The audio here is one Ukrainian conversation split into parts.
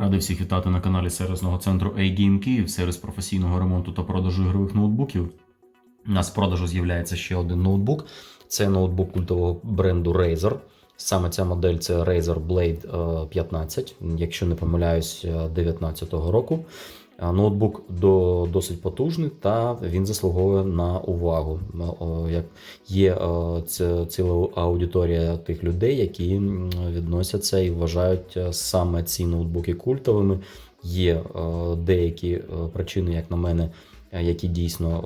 Радий всіх вітати на каналі сервісного центру A-Game Київ, сервіс професійного ремонту та продажу ігрових ноутбуків. У нас в продажу з'являється ще один ноутбук. Це ноутбук культового бренду Razer. Саме ця модель це Razer Blade е, 15, якщо не помиляюсь, 2019 року. Ноутбук до, досить потужний та він заслуговує на увагу. Як є ціла аудиторія тих людей, які відносяться і вважають е, саме ці ноутбуки культовими. Є деякі причини, як на мене, е, які дійсно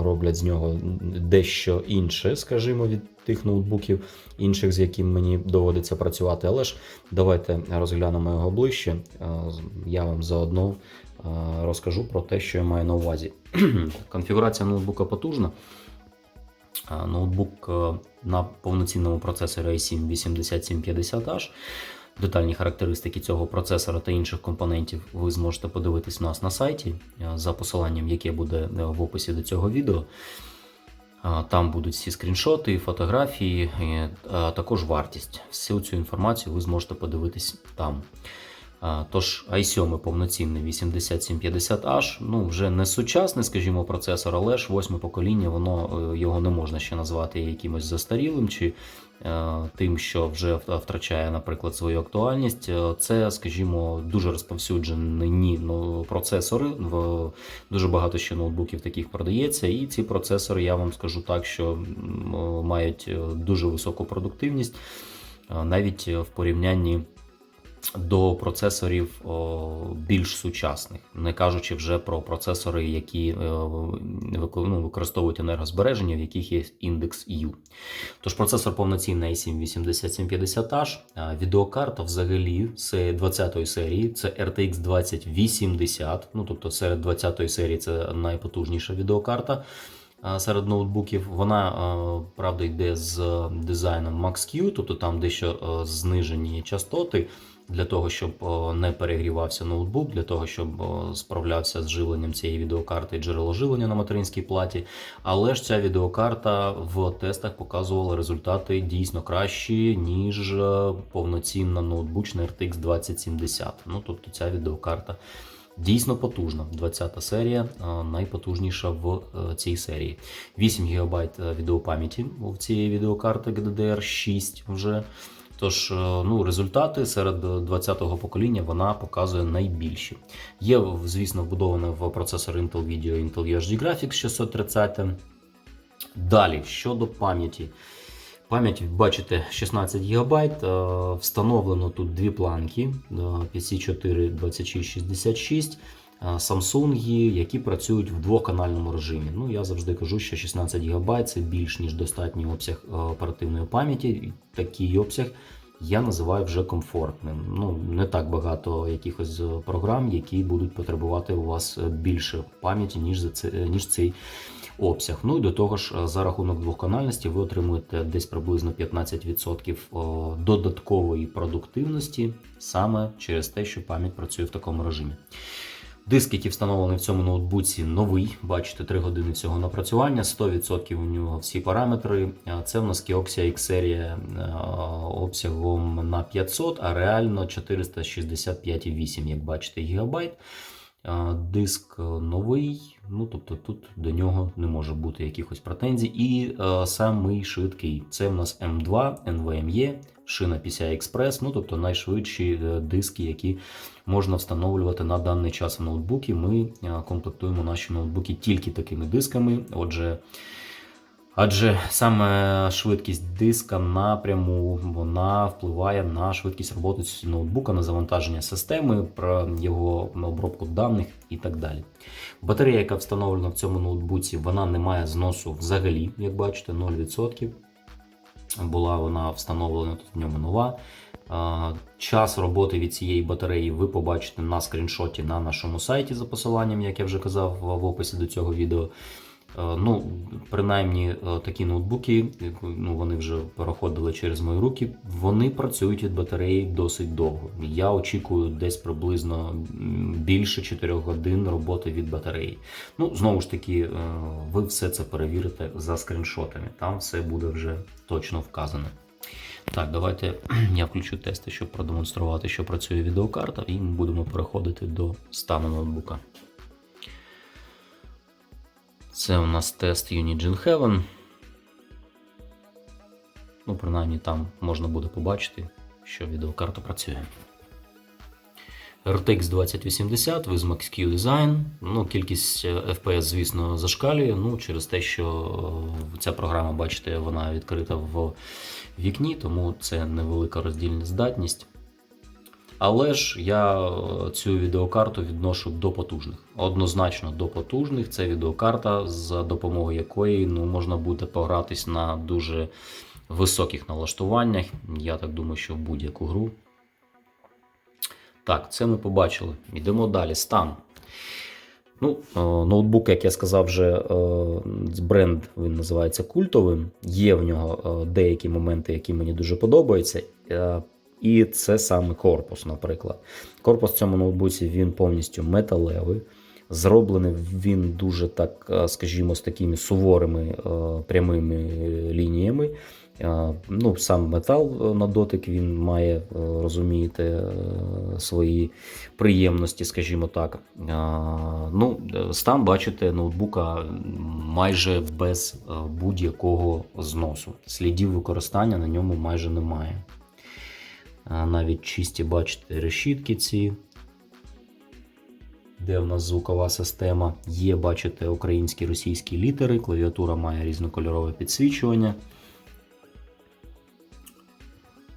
роблять з нього дещо інше, скажімо, від тих ноутбуків, інших, з яким мені доводиться працювати. Але ж давайте розглянемо його ближче. Е, Я вам заодно розкажу про те, що я маю на увазі. Конфігурація ноутбука потужна. Ноутбук е, на повноцінному процесорі i7 8750H. Детальні характеристики цього процесора та інших компонентів ви зможете подивитись у нас на сайті е, за посиланням, яке буде е, в описі до цього відео. Там будуть всі скріншоти, фотографії, а також вартість. Всю цю інформацію ви зможете подивитись там. Тож i7 повноцінний 8750H, ну вже не сучасний, скажімо, процесор, але ж восьме покоління, воно е, його не можна ще назвати якимось застарілим чи е, тим, що вже втрачає, наприклад, свою актуальність. Е, Це, скажімо, дуже розповсюджені ну, процесори. В дуже багато ще ноутбуків таких продається, і ці процесори, я вам скажу так, що мають дуже високу продуктивність, навіть в порівнянні до процесорів більш сучасних, не кажучи вже про процесори, які е, ну, використовують енергозбереження, в яких є індекс U. Тож процесор повноцінний i7 8750H, а відеокарта взагалі з 20-ї серії, це RTX 2080, ну тобто серед 20-ї серії це найпотужніша відеокарта. Серед ноутбуків вона правда йде з дизайном Max-Q, тобто там дещо знижені частоти для того, щоб не перегрівався ноутбук, для того, щоб справлявся з живленням цієї відеокарти і джерело живлення на материнській платі. Але ж ця відеокарта в тестах показувала результати дійсно кращі, ніж е, повноцінна ноутбучна RTX 2070. Ну тобто ця відеокарта дійсно потужна. 20-та серія е, найпотужніша в е, цій серії. 8 ГБ відеопам'яті у цієї відеокарти GDDR6 вже. Тож, е, ну, результати серед 20-го покоління вона показує найбільші. Є, звісно, вбудоване в процесор Intel Video Intel UHD Graphics 630. Далі, щодо пам'яті. Пам'ять, бачите, 16 ГБ. е, Встановлено тут дві планки е, PC4 2666. Samsung, які працюють в двоканальному режимі. Ну, я завжди кажу, що 16 ГБ це більш ніж достатній обсяг е, оперативної пам'яті. Такий обсяг я називаю вже комфортним. Ну, не так багато якихось е, програм, які будуть потребувати у вас е, більше пам'яті, ніж, за це, ніж цей обсяг. Ну і до того ж, за рахунок двохканальності ви отримуєте десь приблизно 15% додаткової продуктивності саме через те, що пам'ять працює в такому режимі. Диск, який встановлений в цьому ноутбуці, новий. Бачите, 3 години всього напрацювання, 100% у нього всі параметри. Це в нас Kioxia X серія е, обсягом на 500, а реально 465,8, як бачите, гігабайт. Диск е, новий, ну тобто тут до нього не може бути якихось претензій. І е, самий швидкий це в нас M2 NVMe, шина PCI Express, ну тобто найшвидші е, диски, які можна встановлювати на даний час в ноутбуки. Ми е, комплектуємо наші ноутбуки тільки такими дисками. Отже, Адже саме швидкість диска напряму вона впливає на швидкість роботи ноутбука, на завантаження системи, про його обробку даних і так далі. Батарея, яка встановлена в цьому ноутбуці, вона не має зносу взагалі, як бачите, 0%. Була вона встановлена тут в ньому нова. Час роботи від цієї батареї ви побачите на скріншоті на нашому сайті за посиланням, як я вже казав в описі до цього відео. Е, Ну, принаймні, е, такі ноутбуки, ну, вони вже проходили через мої руки, вони працюють від батареї досить довго. Я очікую десь приблизно більше 4 годин роботи від батареї. Ну, знову ж таки, е, ви все це перевірите за скріншотами. Там все буде вже точно вказано. Так, давайте я включу тести, щоб продемонструвати, що працює відеокарта, і ми будемо переходити до стану ноутбука. Це у нас тест Unigine Heaven. Ну, принаймні там можна буде побачити, що відеокарта працює. RTX 2080, Wiz Max-Q Design. Ну, кількість е, FPS, звісно, зашкалює. Ну, через те, що е, ця програма, бачите, вона відкрита в вікні, тому це невелика роздільна здатність. Але ж я е, цю відеокарту відношу до потужних. Однозначно до потужних. Це відеокарта, за допомогою якої ну, можна буде погратись на дуже високих налаштуваннях. Я так думаю, що в будь-яку гру. Так, це ми побачили. Йдемо далі. Стан. Ну, е, ноутбук, як я сказав, вже е, бренд він називається культовим. Є в нього деякі моменти, які мені дуже подобаються. І це саме корпус, наприклад. Корпус в цьому ноутбуці він повністю металевий. Зроблений він дуже так, е, скажімо, з такими суворими е, прямими лініями. Е, Ну, сам метал на дотик він має, розумієте, свої приємності, скажімо так. Ну, стан, бачите, ноутбука майже без будь-якого зносу. Слідів використання на ньому майже немає. Е, Навіть чисті, бачите, решітки ці, де в нас звукова система. Є, бачите, українські російські літери, клавіатура має різнокольорове підсвічування.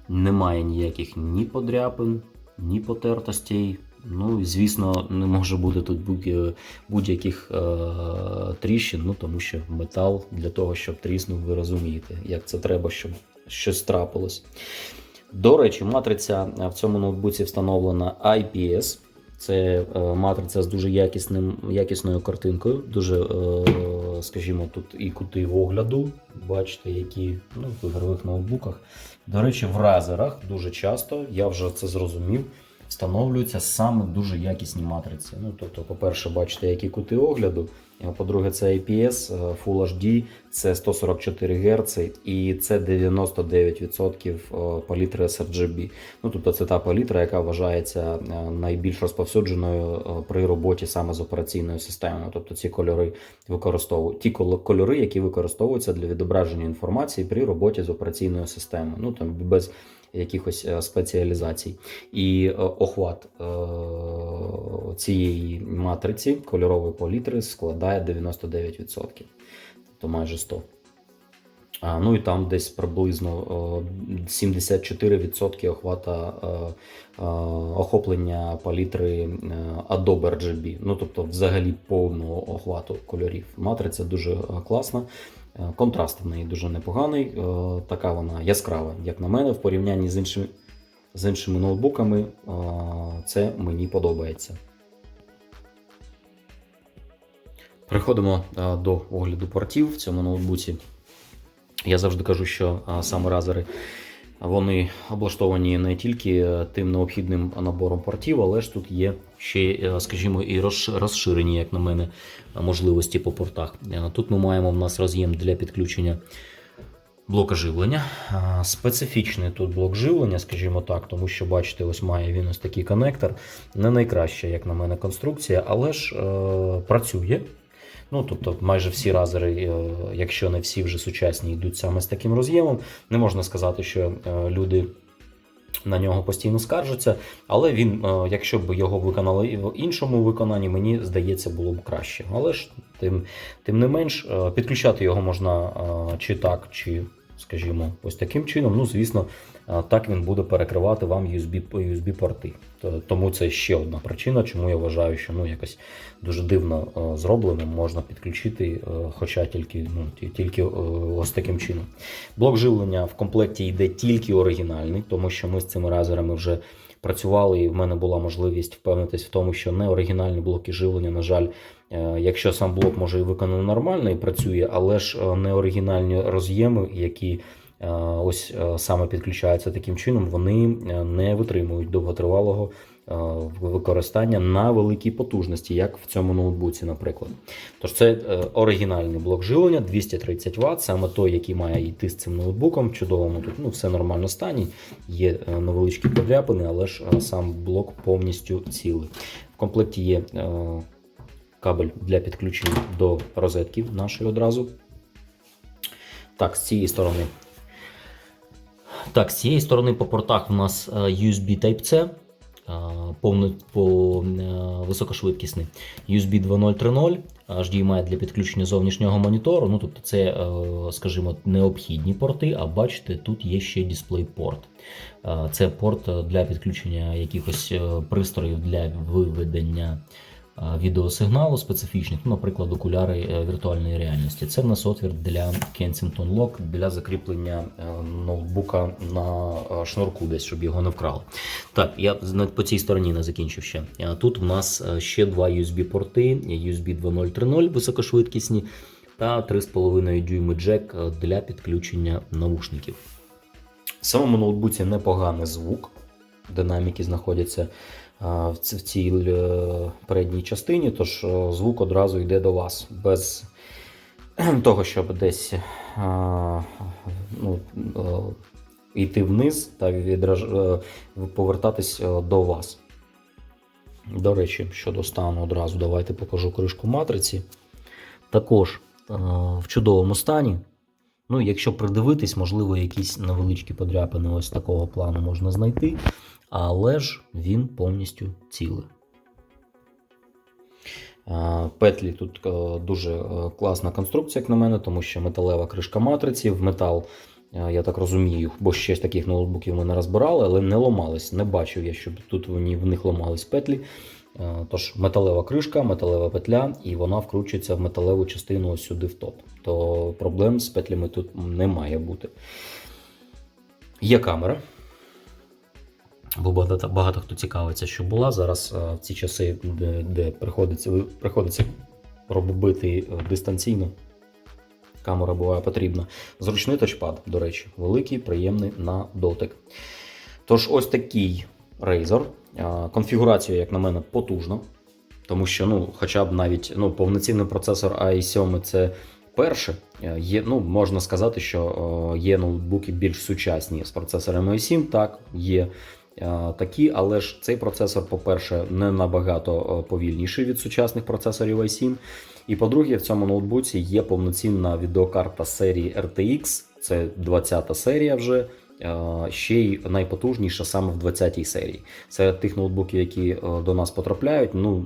Немає ніяких ні подряпин, ні потертостей. Ну і звісно, не може бути тут будь- будь-яких е- тріщин, ну тому що метал для того, щоб тріснув, ви розумієте, як це треба, щоб щось трапилось. До речі, матриця в цьому ноутбуці встановлена IPS. Це е, матриця з дуже якісним, якісною картинкою. Дуже, е, скажімо, тут і кути огляду. Бачите, які ну, в ігрових ноутбуках. До речі, в разерах дуже часто, я вже це зрозумів, встановлюються саме дуже якісні матриці. Ну, тобто, по-перше, бачите, які кути огляду. По-друге, це IPS, е, Full HD, це 144 Гц і це 99% е, палітри sRGB. Ну, тобто це та палітра, яка вважається е, найбільш розповсюдженою е, при роботі саме з операційною системою. Тобто ці кольори використовують ті кольори, які використовуються для відображення інформації при роботі з операційною системою. Ну там без якихось е, спеціалізацій. І е, охват е, цієї матриці кольорової палітри складає 99%, тобто майже 100%. Ну і там десь приблизно е, 74% охвата охоплення палітри Adobe RGB. Ну тобто, взагалі повного охвату кольорів. Матриця дуже класна. Е, Контраст в неї дуже непоганий. е, Така вона яскрава, як на мене, в порівнянні з іншими, з іншими ноутбуками. е, Це мені подобається. Переходимо до огляду портів в цьому ноутбуці. Я завжди кажу, що саме разери вони облаштовані не тільки е, тим необхідним набором портів, але ж тут є ще, е, скажімо, і розширені, як на мене, можливості по портах. Е, Тут ми маємо в нас роз'єм для підключення блока живлення. Специфічний тут блок живлення, скажімо так, тому що бачите, ось має він ось такий коннектор. Не найкраща, як на мене, конструкція, але ж е, працює. Ну, тобто, майже всі разери, е, якщо не всі вже сучасні, йдуть саме з таким роз'ємом. Не можна сказати, що е, люди на нього постійно скаржаться, але він, е, якщо б його виконали в іншому виконанні, мені здається, було б краще. Але ж тим, тим не менш, підключати його можна чи так, чи, скажімо, ось таким чином. Ну, звісно, так він буде перекривати вам USB, USB порти. То- Тому це ще одна причина, чому я вважаю, що ну якось дуже дивно е, зроблено, можна підключити, е, хоча тільки, ну, тільки е, ось таким чином. Блок живлення в комплекті йде тільки оригінальний, тому що ми з цими разерами вже працювали, і в мене була можливість впевнитись в тому, що не оригінальні блоки живлення, на жаль, якщо сам блок може і виконаний нормально і працює, але ж е, не оригінальні роз'єми, які ось е, саме підключаються таким чином, вони е, не витримують довготривалого е, використання на великій потужності, як в цьому ноутбуці, наприклад. Тож це е, оригінальний блок живлення 230 Вт, саме той, який має йти з цим ноутбуком. Чудовому тут ну, все нормально стані, є е, невеличкі подряпини, але ж е, сам блок повністю цілий. В комплекті є е, кабель для підключення до розетки нашої одразу. Так, з цієї сторони. Так, з цієї сторони по портах у нас е, USB Type-C, е, повно, по, е, високошвидкісний, USB 2.0.3.0, HDMI для підключення зовнішнього монітору. Ну, тобто це, скажімо, необхідні порти, а бачите, тут є ще DisplayPort. Це порт для підключення якихось пристроїв для виведення відеосигналу специфічних, ну, наприклад, окуляри е, віртуальної реальності. Це в нас отвір для Kensington Lock для закріплення е, ноутбука на е, шнурку, десь, щоб його не вкрали. Так, я по цій стороні не закінчив ще. Е, Тут в нас е, ще два USB-порти, USB 2.0.3.0 високошвидкісні та 3,5 дюйми джек е, для підключення навушників. В самому ноутбуці непоганий звук. Динаміки знаходяться в цій е, передній частині, тож е, звук одразу йде до вас без того, щоб десь ну, е, йти вниз та відраж... е, повертатись е, до вас. До речі, щодо стану одразу, давайте покажу кришку матриці. Також е, в чудовому стані. Ну, якщо придивитись, можливо, якісь невеличкі подряпини ось такого плану можна знайти, але ж він повністю цілий. Петлі тут е, дуже е, класна конструкція, як на мене, тому що металева кришка матриці в метал, е, я так розумію, бо ще таких ноутбуків ми не розбирали, але не ламались. Не бачив я, щоб тут в них ламались петлі. Тож металева кришка, металева петля, і вона вкручується в металеву частину ось сюди в топ. То проблем з петлями тут не має бути. Є камера. Бо багато, багато хто цікавиться, що була. Зараз е, в ці часи, де, де приходиться, приходиться робити е, дистанційно. Камера буває потрібна. Зручний тачпад, до речі, великий, приємний на дотик. Тож, ось такий Razer. Е, Конфігурація, як на мене, потужна. Тому що, ну, хоча б навіть ну, повноцінний процесор i7 це перше. Є, ну, можна сказати, що є ноутбуки більш сучасні з процесором i7, так, є такі, але ж цей процесор, по-перше, не набагато е, повільніший від сучасних процесорів i7. І по-друге, в цьому ноутбуці є повноцінна відеокарта серії RTX, це 20-та серія вже. е, Ще й найпотужніша саме в 20-й серії. Серед тих ноутбуків, які е, до нас потрапляють, ну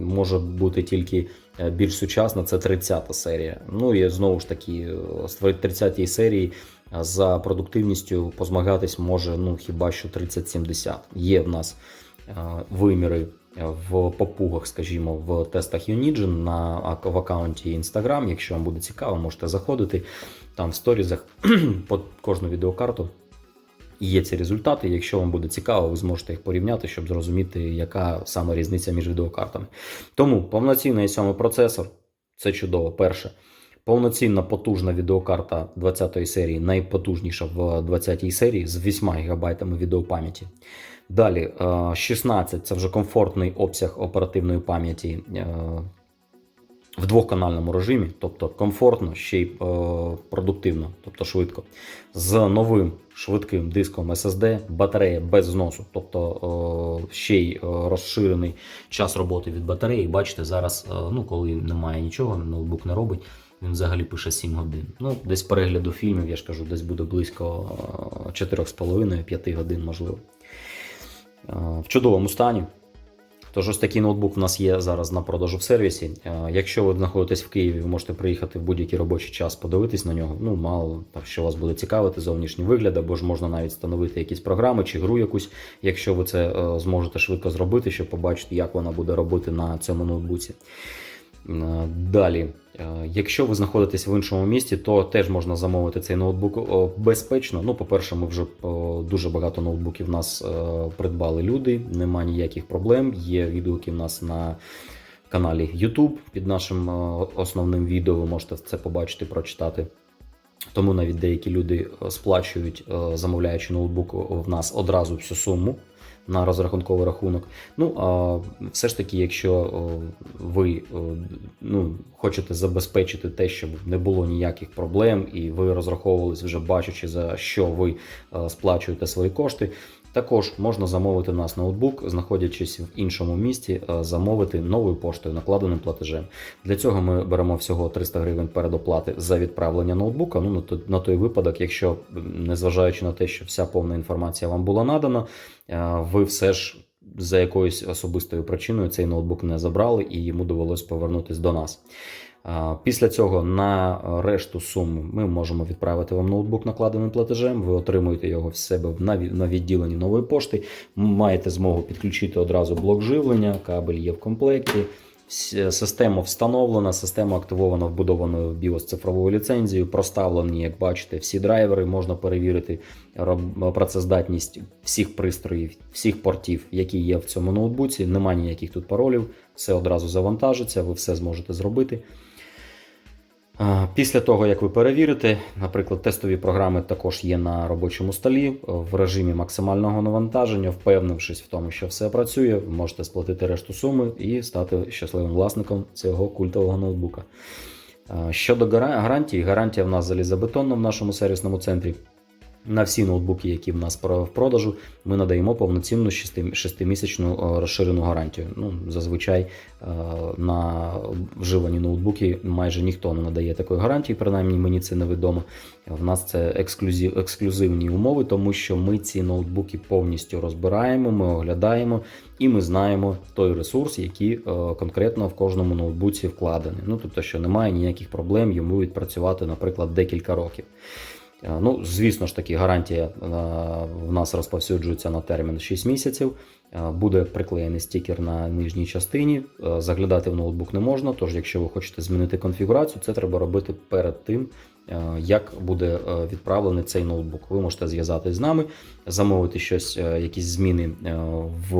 може бути тільки більш сучасна, це 30-та серія. Ну і знову ж таки, з 30-ї серії за продуктивністю позмагатись може ну хіба що 3070. Є в нас е, виміри е, в попугах, скажімо, в тестах Unigine на в аккаунті Instagram. Якщо вам буде цікаво, можете заходити. Там в сторізах по кожну відеокарту є ці результати. Якщо вам буде цікаво, ви зможете їх порівняти, щоб зрозуміти, яка саме різниця між відеокартами. Тому повноцінний сьомий процесор це чудово. Перше. Повноцінна потужна відеокарта 20-ї серії, найпотужніша в 20-й серії з 8 ГБ відеопам'яті. Далі е, 16 це вже комфортний обсяг оперативної пам'яті е, в двохканальному режимі, тобто комфортно, ще й е, продуктивно, тобто швидко. З новим швидким диском SSD, батарея без зносу, тобто е, ще й е, розширений час роботи від батареї. Бачите, зараз, е, ну, коли немає нічого, ноутбук не робить. Він взагалі пише 7 годин. Ну, десь перегляду фільмів, я ж кажу, десь буде близько е, 4,5-5 годин, можливо. Е, В чудовому стані. Тож ось такий ноутбук у нас є зараз на продажу в сервісі. Е, Якщо ви знаходитесь в Києві, ви можете приїхати в будь-який робочий час, подивитись на нього. Ну, мало так, що вас буде цікавити, зовнішній вигляд, або ж можна навіть встановити якісь програми чи гру якусь, якщо ви це е, зможете швидко зробити, щоб побачити, як вона буде робити на цьому ноутбуці. Е, Далі, е, якщо ви знаходитесь в іншому місті, то теж можна замовити цей ноутбук безпечно. Ну, по-перше, ми вже дуже багато ноутбуків в нас е, придбали люди, нема ніяких проблем. Є відгуки в нас на каналі YouTube під нашим основним відео. Ви можете це побачити, прочитати. Тому навіть деякі люди сплачують, замовляючи ноутбук в нас одразу всю суму на розрахунковий рахунок. Ну а все ж таки, якщо е, ви е, ну, хочете забезпечити те, щоб не було ніяких проблем, і ви розраховувались вже бачачи за що ви е, сплачуєте свої кошти. Також можна замовити у нас ноутбук, знаходячись в іншому місті, е, замовити новою поштою, накладеним платежем. Для цього ми беремо всього 300 гривень передоплати за відправлення ноутбука. Ну на той, випадок, якщо незважаючи на те, що вся повна інформація вам була надана, е, ви все ж за якоюсь особистою причиною цей ноутбук не забрали і йому довелось повернутись до нас. Після цього на решту сум ми можемо відправити вам ноутбук накладеним платежем. Ви отримуєте його в себе на відділенні нової пошти. Маєте змогу підключити одразу блок живлення, кабель є в комплекті. Система встановлена, система активована вбудованою в BIOS цифровою ліцензією. Проставлені, як бачите, всі драйвери. Можна перевірити працездатність всіх пристроїв, всіх портів, які є в цьому ноутбуці. Немає ніяких тут паролів, все одразу завантажиться, ви все зможете зробити. Після того, як ви перевірите, наприклад, тестові програми також є на робочому столі е, в режимі максимального навантаження, впевнившись в тому, що все працює, можете сплатити решту суми і стати щасливим власником цього культового ноутбука. Щодо гара- гарантії, гарантія в нас залізобетонна в нашому сервісному центрі. На всі ноутбуки, які в нас в продажу, ми надаємо повноцінну 6-місячну розширену гарантію. Ну, зазвичай е, на вживані ноутбуки майже ніхто не надає такої гарантії, принаймні мені це невідомо. В нас це ексклюзив, ексклюзивні умови, тому що ми ці ноутбуки повністю розбираємо, ми оглядаємо і ми знаємо той ресурс, який е, конкретно в кожному ноутбуці вкладений. Ну тобто, що немає ніяких проблем йому відпрацювати, наприклад, декілька років. Е, Ну, звісно ж таки, гарантія е, в нас розповсюджується на термін 6 місяців. Е, Буде приклеєний стікер на нижній частині. Заглядати в ноутбук не можна. Тож, якщо ви хочете змінити конфігурацію, це треба робити перед тим, як буде е, відправлений цей ноутбук. Ви можете зв'язатись з нами, замовити щось, е, якісь зміни е, в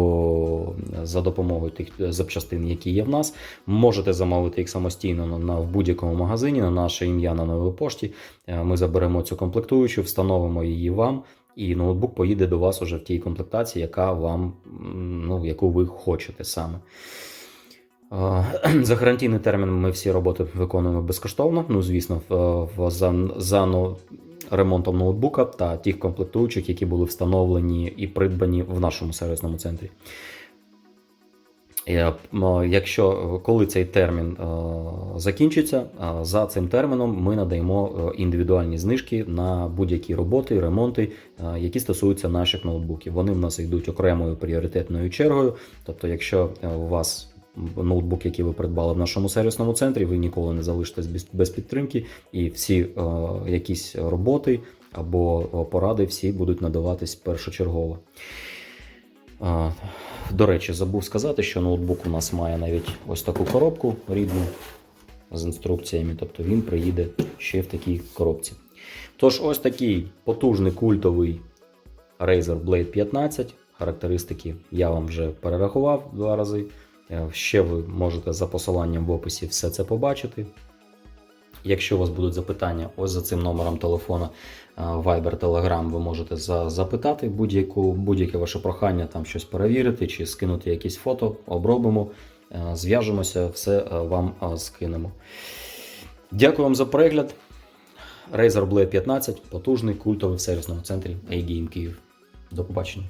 за допомогою тих запчастин, які є в нас. Можете замовити їх самостійно на, в будь-якому магазині на наше ім'я на новій пошті. Е, Ми заберемо цю комплектуючу, встановимо її вам, і ноутбук поїде до вас уже в тій комплектації, яка вам, ну, яку ви хочете саме. Е, За гарантійний термін ми всі роботи виконуємо безкоштовно. Ну, звісно, в, за, за но- ремонтом ноутбука та тих комплектуючих, які були встановлені і придбані в нашому сервісному центрі. Якщо коли цей термін е, закінчиться, е, за цим терміном ми надаємо індивідуальні знижки на будь-які роботи, ремонти, які стосуються наших ноутбуків. Вони в нас йдуть окремою пріоритетною чергою. Тобто, якщо у вас ноутбук, який ви придбали в нашому сервісному центрі, ви ніколи не залишитесь без, підтримки, і всі е, якісь роботи або е, поради всі будуть надаватись першочергово. А, До речі, забув сказати, що ноутбук у нас має навіть ось таку коробку рідну з інструкціями, тобто він приїде ще в такій коробці. Тож, ось такий потужний культовий Razer Blade 15. Характеристики я вам вже перерахував два рази. Е, Ще ви можете за посиланням в описі все це побачити. Якщо у вас будуть запитання, ось за цим номером телефона е, Viber, Telegram, ви можете за- запитати будь-яке ваше прохання, там щось перевірити чи скинути якісь фото, обробимо, е, зв'яжемося, все вам скинемо. Дякую вам за перегляд. Razer Blade 15 потужний культовий в сервісному центрі A-Game Київ. До побачення.